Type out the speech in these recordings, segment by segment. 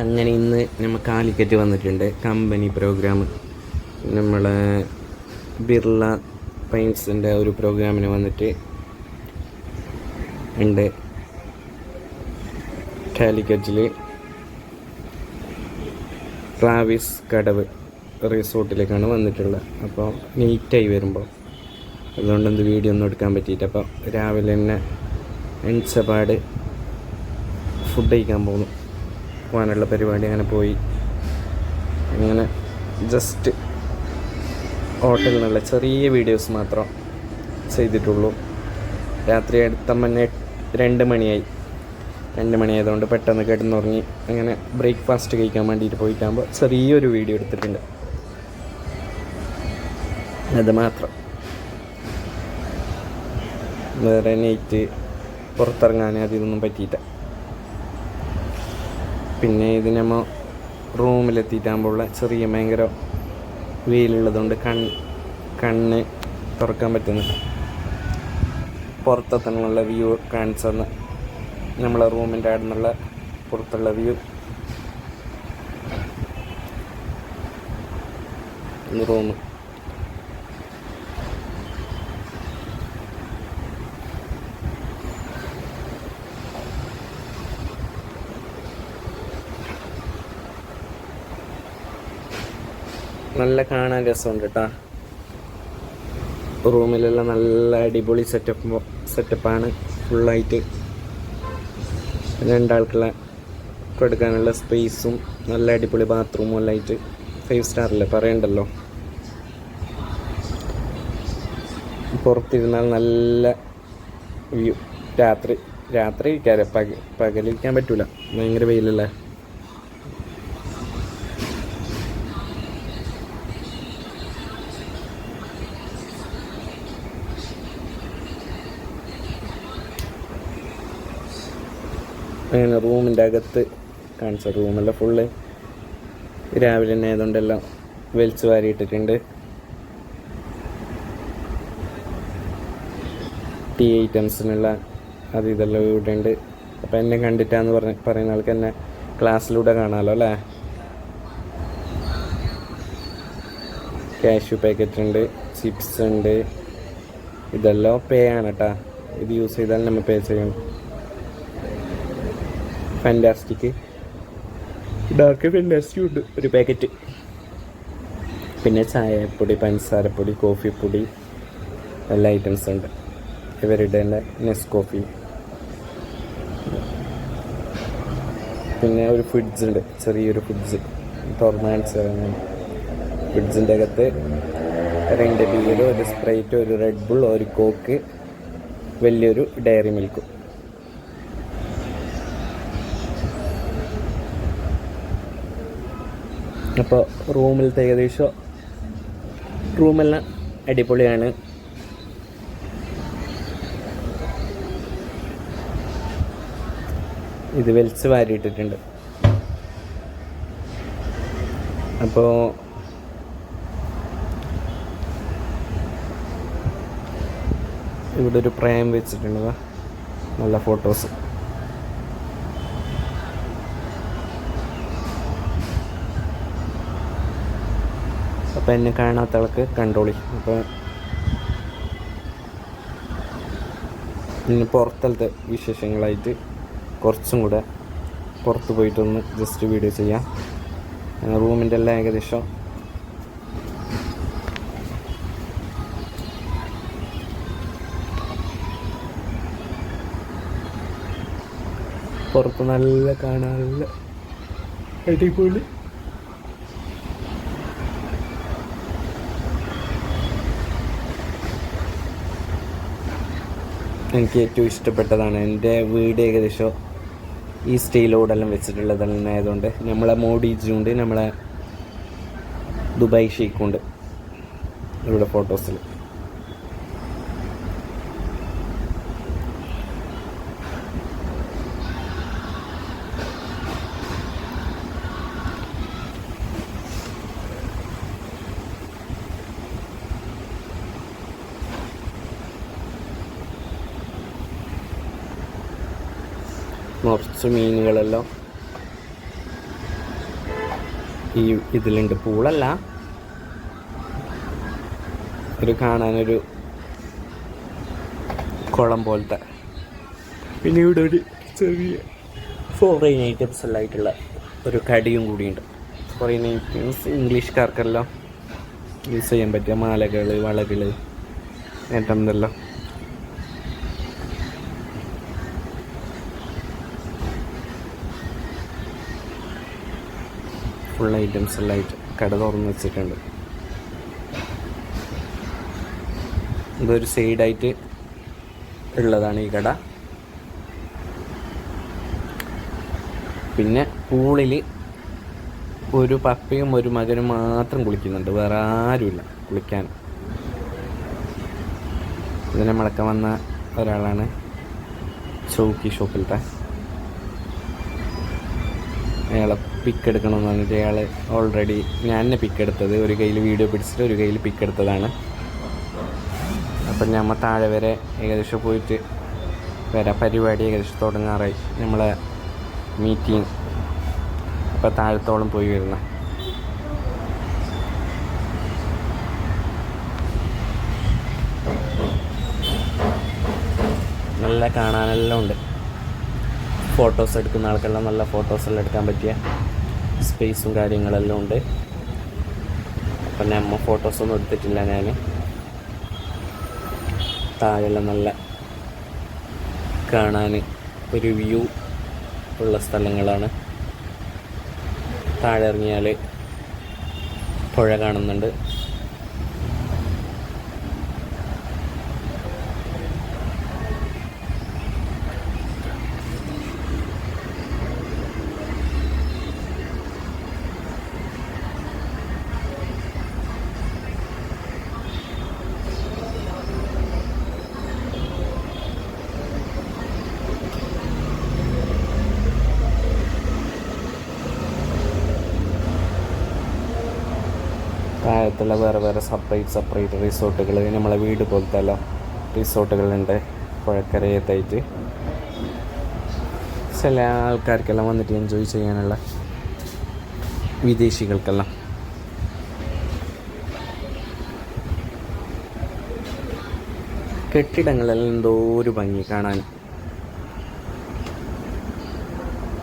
അങ്ങനെ ഇന്ന് നമ്മൾ കാലിക്കറ്റ് വന്നിട്ടുണ്ട്. കമ്പനി പ്രോഗ്രാം നമ്മളെ ബിർള പെയിൻസിന്റെ ഒരു പ്രോഗ്രാമിന് വന്നിട്ട് ഉണ്ട്. കാലിക്കറ്റിൽ ട്രാവിസ് കടവ് റിസോർട്ടിലേക്കാണ് വന്നിട്ടുള്ളത്. അപ്പോൾ നീറ്റായി വരുമ്പോൾ അതുകൊണ്ട് എന്ത് വീഡിയോ ഒന്നും എടുക്കാൻ പറ്റിയിട്ട് അപ്പോൾ രാവിലെ തന്നെ എൻസപാട് ഫുഡ് കഴിക്കാൻ പോകുന്നു. പോകാനുള്ള പരിപാടി അങ്ങനെ പോയി. അങ്ങനെ ജസ്റ്റ് ഹോട്ടലിൽ നിന്നുള്ള ചെറിയ വീഡിയോസ് മാത്രം ചെയ്തിട്ടുള്ളൂ. രാത്രി അടുത്ത മണി രണ്ട് മണിയായി. രണ്ട് മണിയായതുകൊണ്ട് പെട്ടെന്ന് കിടന്നുറങ്ങി. അങ്ങനെ ബ്രേക്ക്ഫാസ്റ്റ് കഴിക്കാൻ വേണ്ടിയിട്ട് പോയിട്ടാകുമ്പോൾ ചെറിയൊരു വീഡിയോ എടുത്തിട്ടുണ്ട്. അത് മാത്രം. വേറെ നൈറ്റ് പുറത്തിറങ്ങാൻ അതിനൊന്നും പറ്റിയിട്ട പിന്നെ ഇത് നമ്മൾ റൂമിലെത്തിയിട്ടാകുമ്പോഴുള്ള ചെറിയ ഭയങ്കര വെയിലുള്ളതുകൊണ്ട് കൺ കണ്ണ് തുറക്കാൻ പറ്റുന്നില്ല പുറത്തെത്തണമുള്ള വ്യൂ കാണിച്ചു തന്ന് നമ്മളെ റൂമിന്റെ അവിടെ നിന്നുള്ള പുറത്തുള്ള വ്യൂ. റൂം. നല്ല കാണാൻ രസമുണ്ട് കേട്ടോ റൂമിലെല്ലാം നല്ല അടിപൊളി സെറ്റപ്പ് സെറ്റപ്പാണ് ഫുള്ളായിട്ട് രണ്ടാൾക്കുള്ള കൊടുക്കാനുള്ള സ്പേസും നല്ല അടിപൊളി ബാത്റൂമും എല്ലാം ആയിട്ട് ഫൈവ് സ്റ്റാറല്ലേ പറയണ്ടല്ലോ. പുറത്തിരുന്നാൽ നല്ല വ്യൂ രാത്രി രാത്രി ഇരിക്കാറ് പക പകലിരിക്കാൻ പറ്റൂല. ഭയങ്കര വെയിലല്ലേ? അങ്ങനെ റൂമിന്റെ അകത്ത് കാണിച്ച റൂമെല്ലാം ഫുള്ള് രാവിലെ തന്നെ ആയതുകൊണ്ടെല്ലാം വലിച്ചു വാരിയിട്ടിട്ടുണ്ട്. ടീ ഐറ്റംസിനുള്ള അത് ഇതെല്ലാം ഇവിടെ ഉണ്ട് അപ്പം എന്നെ കണ്ടിട്ടാന്ന് പറഞ്ഞ പറയുന്ന ആൾക്ക് എന്നെ ക്ലാസ്സിലൂടെ കാണാമല്ലോ അല്ലേ? ക്യാഷ്യൂ പാക്കറ്റ് ഉണ്ട് ചിപ്സ് ഉണ്ട്. ഇതെല്ലാം പേ ആണ് കേട്ടാ ഇത് യൂസ് ചെയ്താൽ നമ്മൾ പേ ചെയ്യണം ഫാന്റാസ്റ്റിക് ഡാർക്ക് ഫാന്റാസ്റ്റിക് ഉണ്ട്. ഒരു പാക്കറ്റ് പിന്നെ ചായപ്പൊടി പഞ്ചസാരപ്പൊടി കോഫിപ്പൊടി എല്ലാ ഐറ്റംസ് ഉണ്ട്. ഇവരുടെ തന്നെ നെസ് കോഫി പിന്നെ ഒരു ഫ്രിഡ്ജ് ഉണ്ട്. ചെറിയൊരു ഫ്രിഡ്ജ് ടൊർമാൻസ് ഫ്രിഡ്ജിന്റെ അകത്ത് രണ്ട് ബിയർ ഒരു സ്പ്രൈറ്റ് ഒരു റെഡ് ബുൾ ഒരു കോക്ക് വലിയൊരു ഡയറി മിൽക്കും അപ്പോൾ റൂമിലത്തെ ഏകദേശം റൂമെല്ലാം അടിപൊളിയാണ്. ഇത് വലിച്ച് വാരിയിട്ടിട്ടുണ്ട്. അപ്പോൾ ഇവിടെ ഒരു പ്രേം വെച്ചിട്ടുണ്ട്. നല്ല ഫോട്ടോസ്. അപ്പോൾ എന്നെ കാണാത്ത ആൾക്ക് കണ്ടോളി. അപ്പോൾ ഇനി പുറത്തലത്തെ വിശേഷങ്ങളായിട്ട് കുറച്ചും കൂടെ പുറത്ത് പോയിട്ടൊന്ന് ജസ്റ്റ് വീഡിയോ ചെയ്യാം. റൂമിന്റെ എല്ലാം ഏകദേശം പുറത്ത് നല്ല കാണാനുള്ള അടിപൊളി എനിക്ക് ഏറ്റവും ഇഷ്ടപ്പെട്ടതാണ്. എന്റെ വീട് ഏകദേശം ഈ സ്റ്റൈലോടെല്ലാം വെച്ചിട്ടുള്ളത് തന്നെ ആയതുകൊണ്ട് നമ്മളെ മോഡിജുണ്ട് നമ്മളെ ദുബായ് ഷെയ്ക്കുണ്ട് ഇവിടെ ഫോട്ടോസിൽ കുറച്ച് മീനുകളെല്ലാം ഈ ഇതിലുണ്ട്. പൂളല്ല. ഒരു കാണാനൊരു കുളം പോലത്തെ. പിന്നെ ഇവിടെ ഒരു ചെറിയ ഫോറിൻ ഐറ്റംസ് എല്ലാം ആയിട്ടുള്ള ഒരു കടിയും കൂടിയുണ്ട്. ഫോറിൻ ഐറ്റംസ് ഇംഗ്ലീഷുകാർക്കെല്ലാം യൂസ് ചെയ്യാൻ പറ്റിയ മാലകൾ വളകൾ എന്തെല്ലാം? ഫുൾ ഐറ്റംസ് എല്ലായിട്ട് കട തുറന്ന് വെച്ചിട്ടുണ്ട്. ഇതൊരു സൈഡായിട്ട് ഉള്ളതാണ് ഈ കട. പിന്നെ പൂളിൽ ഒരു പപ്പയും ഒരു മകനും മാത്രം കുളിക്കുന്നുണ്ട്. വേറെ ആരുമില്ല കുളിക്കാൻ. ഇതിനെ മടക്കം വന്ന ഒരാളാണ്. ചൗക്കി ഷോപ്പിലത്തെ. അയാളെ പിക്ക് എടുക്കണമെന്ന് പറഞ്ഞിട്ട് അയാൾ ഓൾറെഡി ഞാൻ തന്നെ പിക്ക് എടുത്തത്. ഒരു കയ്യിൽ വീഡിയോ പിടിച്ചിട്ട് ഒരു കയ്യിൽ പിക്ക് എടുത്തതാണ്. അപ്പം നമ്മൾ താഴെ വരെ ഏകദേശം പോയിട്ട് വരാം. പരിപാടി ഏകദേശം തുടങ്ങാറായി. നമ്മളെ മീറ്റിംഗ് അപ്പം താഴത്തോളം പോയി വരുന്ന നല്ല കാണാനെല്ലാം ഉണ്ട്. ഫോട്ടോസ് എടുക്കുന്ന ആൾക്കെല്ലാം നല്ല ഫോട്ടോസ് എല്ലാം എടുക്കാൻ പറ്റിയ സ്പേസും കാര്യങ്ങളെല്ലാം ഉണ്ട്. അപ്പം നമ്മ ഫോട്ടോസൊന്നും എടുത്തിട്ടില്ല ഞാൻ താഴെല്ലാം നല്ല കാണാൻ ഒരു വ്യൂ ഉള്ള സ്ഥലങ്ങളാണ്. താഴെ ഇറങ്ങിയാൽ പുഴ കാണുന്നുണ്ട്. താഴത്തുള്ള വേറെ വേറെ സെപ്പറേറ്റ് സെപ്പറേറ്റ് റിസോർട്ടുകൾ നമ്മളെ വീട് പോലത്തെ എല്ലാം റിസോർട്ടുകളുണ്ട് പുഴക്കരയത്തായിട്ട്. ചില ആൾക്കാർക്കെല്ലാം വന്നിട്ട് എൻജോയ് ചെയ്യാനുള്ള വിദേശികൾക്കെല്ലാം. കെട്ടിടങ്ങളെല്ലാം എന്തോ ഒരു ഭംഗി കാണാൻ.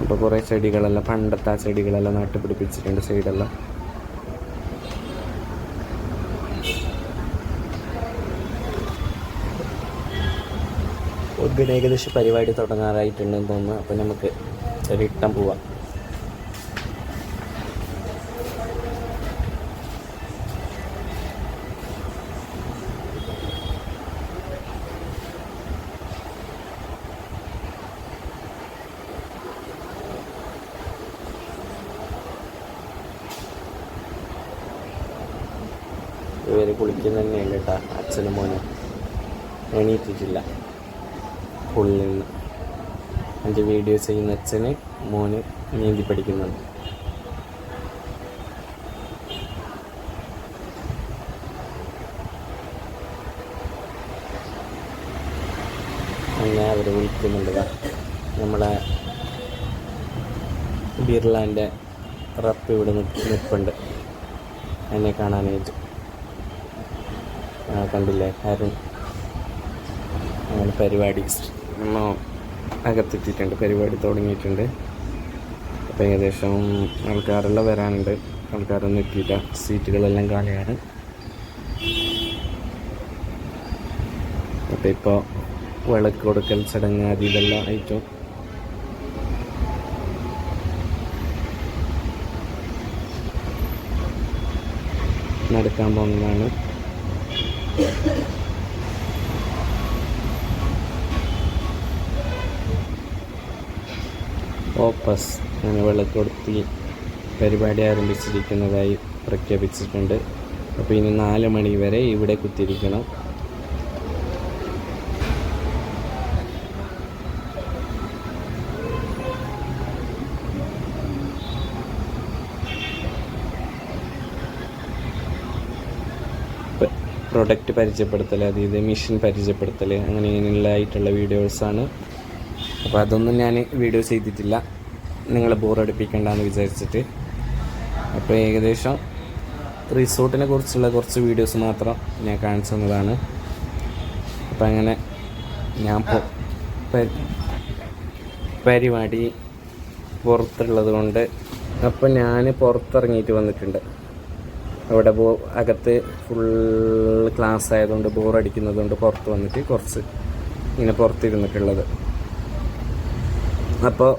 ഇപ്പോൾ കുറേ ചെടികളെല്ലാം പണ്ടത്തെ ആ ചെടികളെല്ലാം നട്ടുപിടിപ്പിച്ചിട്ടുണ്ട് സൈഡെല്ലാം. ഏകദേശം പരിപാടി തുടങ്ങാറായിട്ടുണ്ടെന്ന് തോന്നുന്നു. അപ്പം നമുക്ക് ഒരിട്ടം പോവാം. ഇവർ കുളിക്കുന്ന തന്നെയുണ്ട് കേട്ടോ അച്ഛനും മോനും? എണീറ്റിട്ടില്ല. പുള്ളിൽ നിന്ന് എന്റെ വീഡിയോ ചെയ്യുന്ന അച്ഛന് മോന് നീന്തി പഠിക്കുന്നുണ്ട്. അങ്ങനെ അവർ വിളിക്കുന്നുണ്ട്. നമ്മളെ ബിർലാന്റെ റപ്പ് ഇവിടെ നിൽപ്പുണ്ട്. എന്നെ കാണാനായിട്ട്. കണ്ടില്ലേ? ആരും അങ്ങനെ പരിപാടി നമ്മ അകത്തെത്തിയിട്ടുണ്ട് പരിപാടി തുടങ്ങിയിട്ടുണ്ട്. അപ്പോൾ ഏകദേശം ആൾക്കാരെല്ലാം വരാനുണ്ട്. ആൾക്കാരൊന്നും എത്തിയില്ല. സീറ്റുകളെല്ലാം കാലിയാണ്. അപ്പോൾ ഇപ്പോൾ വിളക്ക് കൊടുക്കൽ ചടങ്ങ് അത് ഇതെല്ലാം ആയിട്ടും. നടക്കാൻ പോകുന്നതാണ്. ഓപ്പസ് എന്ന വിളക്കൊടുത്തി പരിപാടി ആരംഭിച്ചിരിക്കുന്നതായി പ്രഖ്യാപിച്ചിട്ടുണ്ട്. അപ്പോൾ ഇനി നാല് മണി വരെ ഇവിടെ കുത്തിയിരിക്കണം. പ്രൊഡക്റ്റ് പരിചയപ്പെടുത്തൽ അതായത് മിഷൻ പരിചയപ്പെടുത്തൽ അങ്ങനെ ഇങ്ങനെയുള്ള ആയിട്ടുള്ള വീഡിയോസാണ് അപ്പോൾ അതൊന്നും ഞാൻ വീഡിയോ ചെയ്തിട്ടില്ല. നിങ്ങളെ ബോറടിപ്പിക്കണ്ടെന്ന് വിചാരിച്ചിട്ട്. അപ്പോൾ ഏകദേശം റിസോർട്ടിനെ കുറിച്ചുള്ള കുറച്ച് വീഡിയോസ് മാത്രം ഞാൻ കാണിച്ചു തന്നതാണ്. അപ്പം അങ്ങനെ ഞാൻ പരിപാടി പുറത്തുള്ളത് കൊണ്ട് അപ്പം ഞാൻ പുറത്തിറങ്ങിയിട്ട് വന്നിട്ടുണ്ട്. അവിടെ ബോ അകത്ത് ഫുൾ ക്ലാസ് ആയതുകൊണ്ട് ബോറടിക്കുന്നത് കൊണ്ട് പുറത്ത് വന്നിട്ട് കുറച്ച് ഇങ്ങനെ പുറത്തിരുന്നിട്ടുള്ളത്. അപ്പോൾ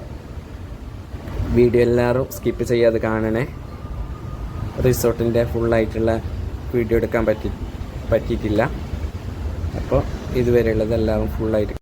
വീഡിയോ എല്ലാവരും സ്കിപ്പ് ചെയ്യാതെ കാണണേ. റിസോർട്ടിന്റെ ഫുള്ളായിട്ടുള്ള വീഡിയോ എടുക്കാൻ പറ്റി പറ്റിയിട്ടില്ല. അപ്പോൾ ഇതുവരെയുള്ളത് എല്ലാവരും ഫുള്ളായിട്ട്